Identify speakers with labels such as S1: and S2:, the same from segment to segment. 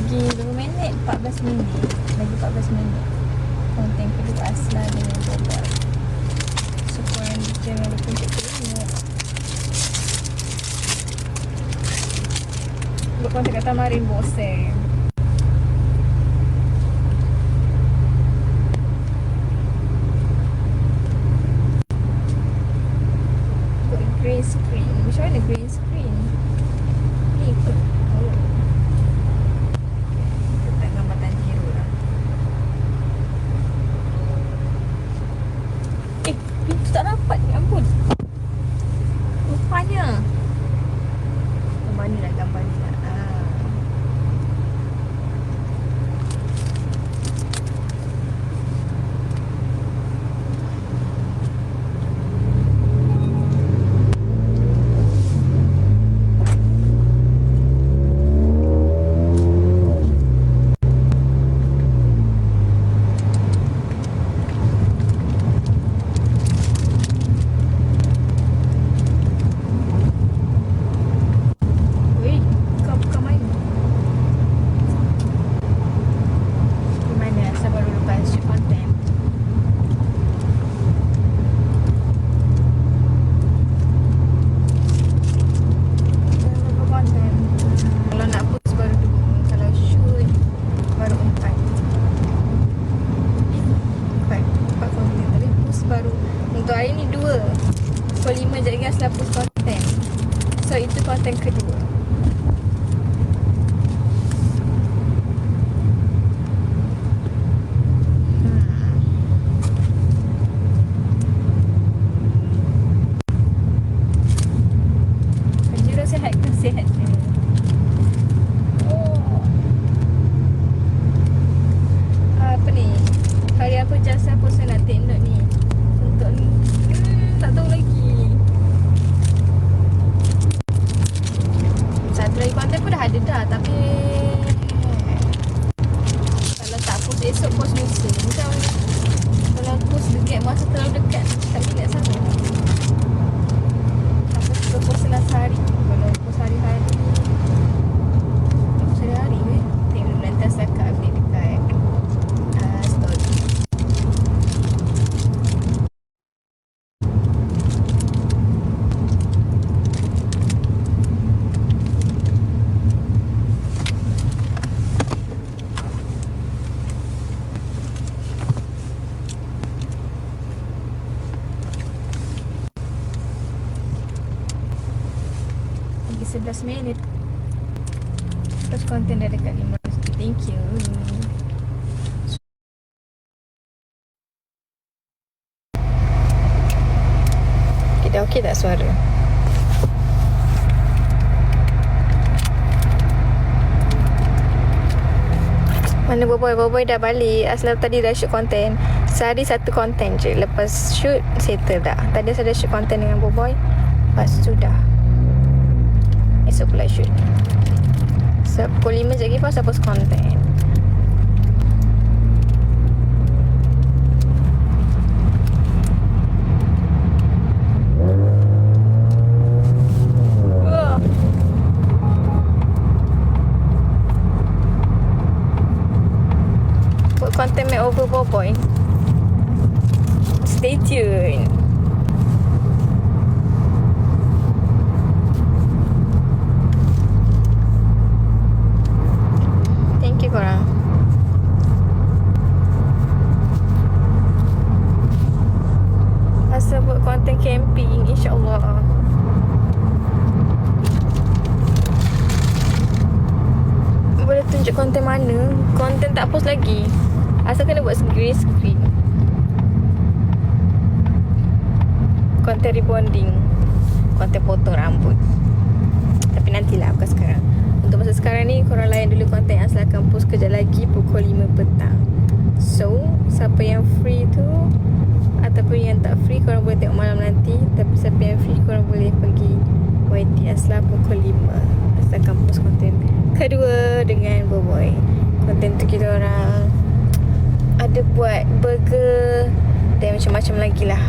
S1: Lagi berapa minit? 14 minit. Lagi 14 minit. Konten kedua Asla dengan Bobot. Supaya kita ada tunjuk kelima. Buat konten kat Tamarin bosan. Green screen. Macam mana green screen? Ni ikut. Oh. Letak gambar tanjiro lah. Eh, pintu tak rapat ni. Ampun. Rupanya. Gambar ni lah, gambar ni lah. Ah. Weh, kau bukan main. Di mana? Saya baru lepas shoot content. Saya baru content. Kalau nak post baru dua. Kalau shoot baru empat. Eh, Empat. Empat content. Tapi post baru. Untuk hari ni dua. Pukul lima je lagi Asla post content. So itu konten kedua. Kejiro sihat ke sihat je. Oh. Apa ni? Hari apa jasa apa saya nak take note ni? Untuk ni. Hmm, tak tahu lagi. Satu lagi konten pun dah ada dah tapi kalau tak post esok post lusa macam kalau post dekat masa terlalu dekat tak ingat sama Apa suka post selasa hari kalau post hari-hari post hari-hari ke tengok dulu nanti saya akan update dekat uh, story Lagi 11 minit Terus konten dah dekat 5 Thank you. Okay, dah okey tak suara? Mana Boboy? Boboy dah balik. Asal tadi dah shoot konten Sehari satu konten je. Lepas shoot Settle dah. Tadi saya dah shoot konten dengan Boboy Lepas tu dah. Esok pula shoot So pukul 5 je lagi saya post konten Wah. Buat konten makeover Boboy Stay tuned Thank you korang Asal buat konten camping InsyaAllah Boleh tunjuk konten mana Konten tak post lagi. Asal kena buat green screen. Konten rebonding. Konten potong rambut. Tapi nantilah bukan sekarang. Untuk masa sekarang ni Korang layan dulu konten Asal akan post kejap lagi Pukul 5 petang. So Siapa yang free tu Ataupun yang tak free Korang boleh tengok malam nanti. Tapi siapa yang free Korang boleh pergi YT Asla pukul 5 Asla akan post konten Kedua Dengan Boboy Konten tu kita orang Ada buat burger Dan macam-macam lagi lah.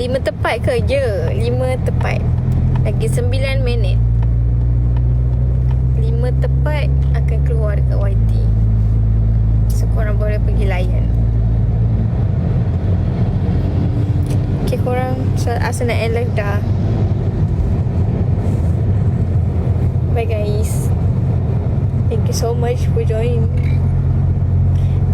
S1: Lima tepat ke? Ya Lima tepat. Lagi sembilan minit.
S2: 5 tepat akan keluar dekat YT So korang boleh pergi layan. Okay korang Asal nak live dah. Bye guys Thank you so much for join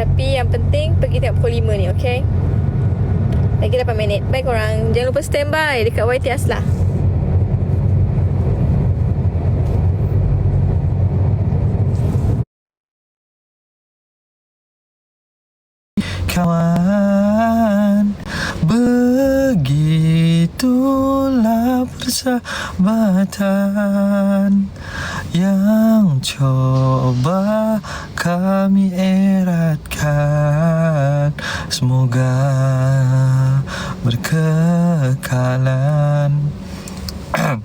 S2: Tapi yang penting Pergi tengok pukul 5 ni okay? Lagi 8 minit. Bye korang. Jangan lupa standby Dekat YT Aslah.
S3: Kawan Begitulah persahabatan Yang coba kami eratkan. Semoga berkekalan.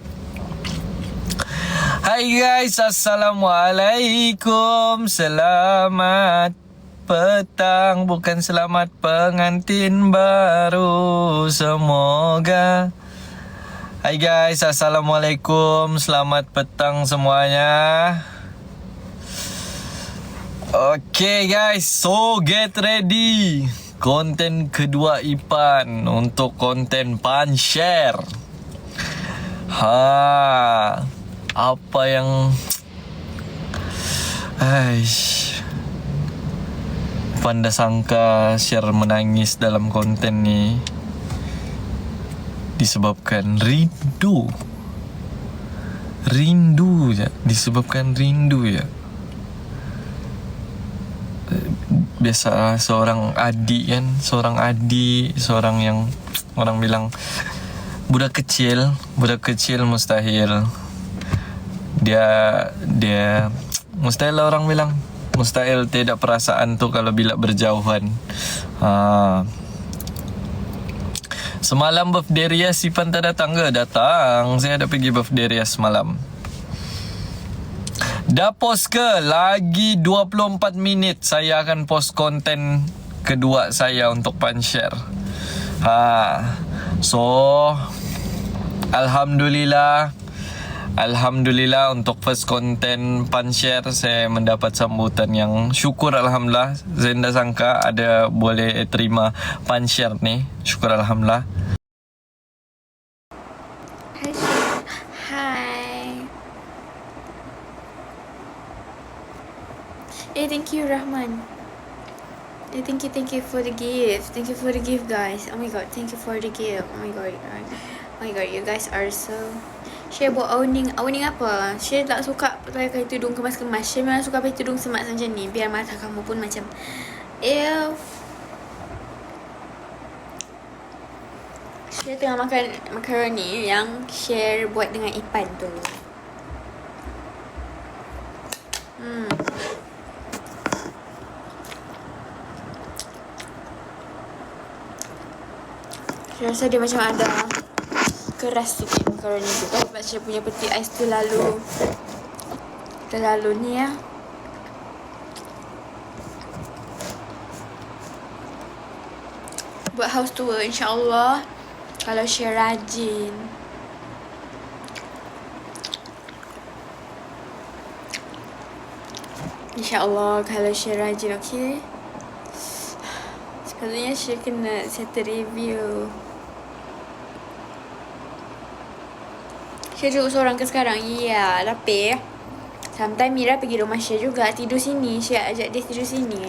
S3: Hai guys, Assalamualaikum. Selamat petang. Bukan selamat pengantin baru. Semoga Hai guys, Assalamualaikum. Selamat petang semuanya. Okay guys, so get ready. Konten kedua Ipan Untuk konten pan share Ha, apa yang Aish. Panda sangka share menangis dalam konten ni Disebabkan rindu. Rindu je. Disebabkan rindu je. Biasa seorang adik kan. Seorang adik Seorang yang Orang bilang Budak kecil Budak kecil mustahil. Dia Dia Mustahil lah orang bilang. Mustahil tidak perasaan tu Kalau bila berjauhan. Ha. Semalam birthday Ria Sipan tak datang ke? Datang Saya ada pergi birthday Ria semalam Dah post ke? Lagi 24 minit Saya akan post konten Kedua saya untuk pan share ha. So Alhamdulillah Alhamdulillah untuk first content pan share saya mendapat sambutan yang syukur Alhamdulillah. Tidak sangka ada boleh terima pan share ni. Syukur Alhamdulillah.
S2: Hai Eh thank you Rahman. Eh thank you thank you for the gift. Thank you for the gift guys. Oh my god thank you for the gift. Oh my god Oh my god you guys are so Syed buat owning Owning apa? Syed tak suka pakai tudung kemas-kemas Syed memang suka pakai tudung semat macam ni Biar mata kamu pun macam Ew Syed tengah makan makaroni yang share buat dengan Ipan tu. Hmm. Saya rasa dia macam ada keras sikit makaroni tu kan sebab saya punya peti ais terlalu terlalu ni ya. Buat house tour insyaAllah kalau share rajin. InsyaAllah kalau share rajin, okay? Sepatutnya share kena settle review. Share duduk seorang ke sekarang? Ya, tapi Sometimes Mira pergi rumah Share juga. Tidur sini. Share ajak dia tidur sini.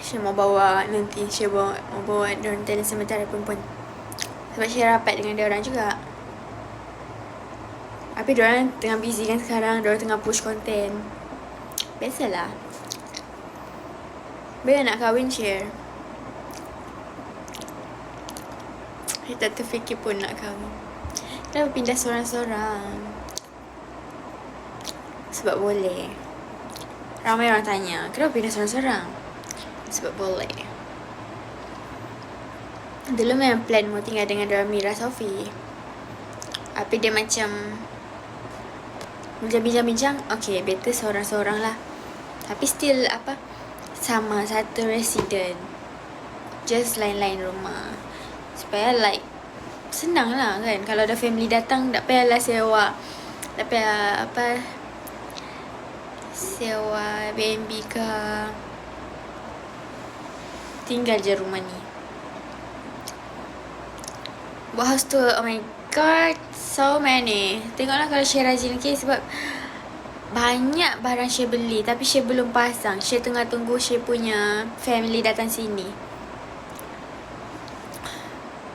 S2: Share mau bawa Nanti. Share bawa, mau bawa Diorang talent sementara perempuan. Sebab Share rapat dengan dia orang juga. Tapi diorang tengah busy kan sekarang. Diorang tengah push content. Biasalah. Bila nak kahwin Share Saya tak terfikir pun nak kahwin. Kenapa pindah seorang-seorang. Sebab boleh. Ramai orang tanya Kenapa pindah seorang-seorang? Sebab boleh. Dulu memang plan mau tinggal dengan Dora Mira Sofi Tapi dia macam Macam bincang-bincang Okay better seorang-seorang lah. Tapi still apa Sama satu resident. Just lain-lain rumah Supaya like Senang lah kan Kalau ada family datang Tak payahlah sewa Tapi uh, apa sewa BNB ke tinggal je rumah ni. Buat house tour, oh my god, so many. Tengoklah kalau Syed rajin okay sebab banyak barang Syed beli tapi Syed belum pasang. Syed tengah tunggu Syed punya family datang sini.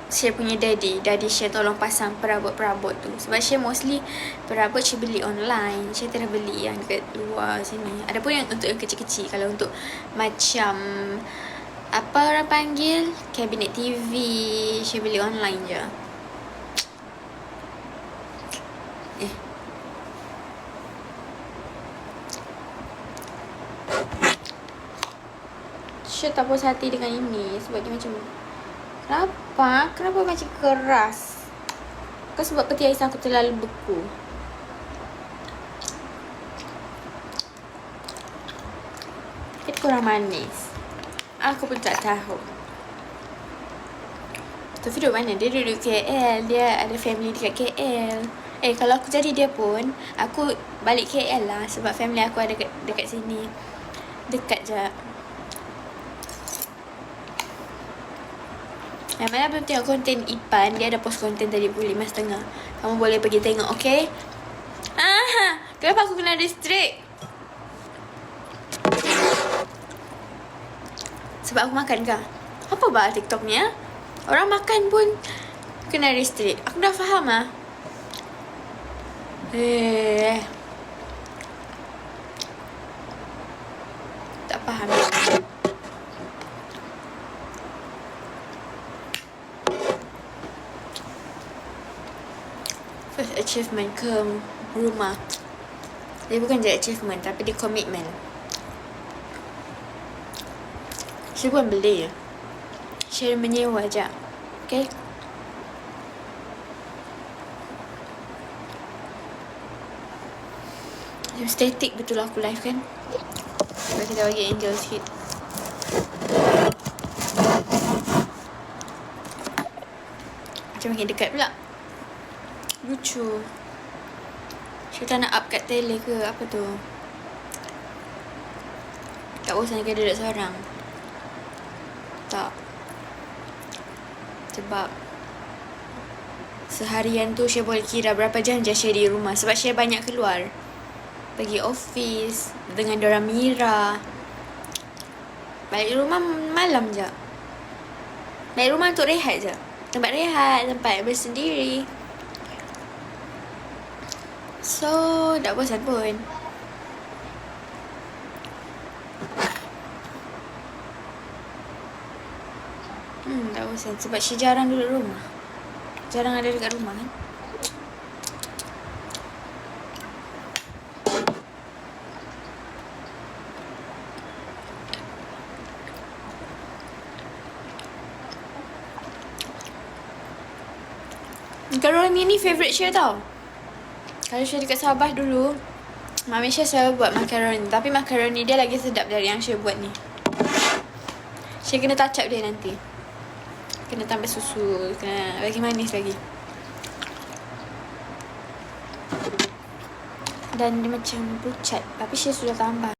S2: Syed punya daddy, daddy Syed tolong pasang perabot-perabot tu. Sebab Syed mostly perabot Syed beli online. Syed tak beli yang dekat luar sini. Ada pun yang untuk yang kecil-kecil. Kalau untuk macam apa orang panggil kabinet TV Syed beli online je eh Syed tak puas hati dengan ini sebab dia macam kenapa kenapa macam keras Kau sebab peti ais aku terlalu beku Dia kurang manis Aku pun tak tahu. Tapi duduk mana? Dia duduk KL. Dia ada family dekat KL. Eh, kalau aku jadi dia pun, aku balik KL lah. Sebab family aku ada dekat, dekat sini. Dekat je. Yang mana belum tengok konten Ipan, dia ada post konten tadi pukul 5.30. Kamu boleh pergi tengok, okay? Ah, kenapa aku kena restrict? Sebab aku makan ke? Apa bah TikTok ni ah? Orang makan pun kena restrict. Aku dah faham ah. Eh. Tak faham. First achievement ke rumah. Dia bukan je achievement tapi dia commitment. Saya bukan beli ya. Saya menyewa je. Okay? Static betul aku live kan? Sebab kita bagi angel sikit. Macam makin dekat pula. Lucu. Saya tak nak up kat tele ke apa tu. Tak bosan ke duduk seorang. Tak. Sebab seharian tu saya boleh kira berapa jam je saya di rumah. Sebab saya banyak keluar. Pergi office dengan Dora Mira. Balik rumah malam je. Balik rumah untuk rehat je. Tempat rehat, tempat bersendiri. So, tak bosan pun. Hmm, tak bosan. Sebab Syed jarang duduk rumah. Jarang ada dekat rumah kan. Macaroni ni favourite Syed tau. Kalau Syed dekat Sabah dulu, Mami Syed selalu buat macaroni. Tapi macaroni dia lagi sedap dari yang Syed buat ni. Syed kena touch up dia nanti. Kena tambah susu, kena bagi manis lagi. Dan dia macam pucat. Tapi Syed sudah tambah.